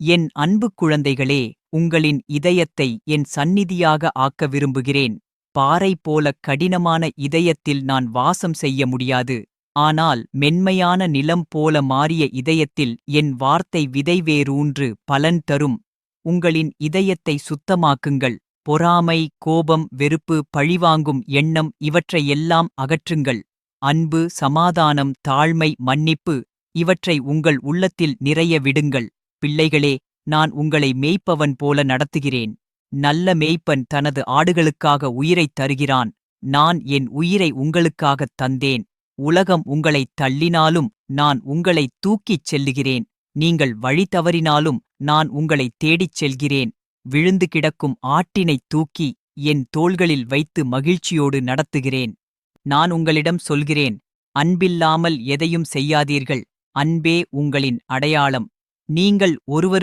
என் அன்பு குழந்தைகளே உங்களின் இதயத்தை என் சந்நிதியாக ஆக்க விரும்புகிறேன். பாறை போல கடினமான இதயத்தில் நான் வாசம் செய்ய முடியாது. ஆனால் மென்மையான நிலம் போல மாறிய இதயத்தில் என் வார்த்தை விதைவேரூன்று பலன் தரும். உங்களின் இதயத்தை சுத்தமாக்குங்கள். பொறாமை கோபம் வெறுப்பு பழிவாங்கும் எண்ணம் இவற்றையெல்லாம் அகற்றுங்கள். அன்பு சமாதானம் தாழ்மை மன்னிப்பு இவற்றை உங்கள் உள்ளத்தில் நிறைய விடுங்கள். பிள்ளைகளே நான் உங்களை மேய்ப்பவன் போல நடத்துகிறேன். நல்ல மேய்ப்பன் தனது ஆடுகளுக்காக உயிரைத் தருகிறான். நான் என் உயிரை உங்களுக்காகத் தந்தேன். உலகம் உங்களைத் தள்ளினாலும் நான் உங்களைத் தூக்கிச் செல்லுகிறேன். நீங்கள் வழி தவறினாலும் நான் உங்களைத் தேடிச் செல்கிறேன். விழுந்து கிடக்கும் ஆட்டினைத் தூக்கி என் தோள்களில் வைத்து மகிழ்ச்சியோடு நடத்துகிறேன். நான் உங்களிடம் சொல்கிறேன் அன்பில்லாமல் எதையும் செய்யாதீர்கள். அன்பே உங்களின் அடையாளம். நீங்கள் ஒருவர்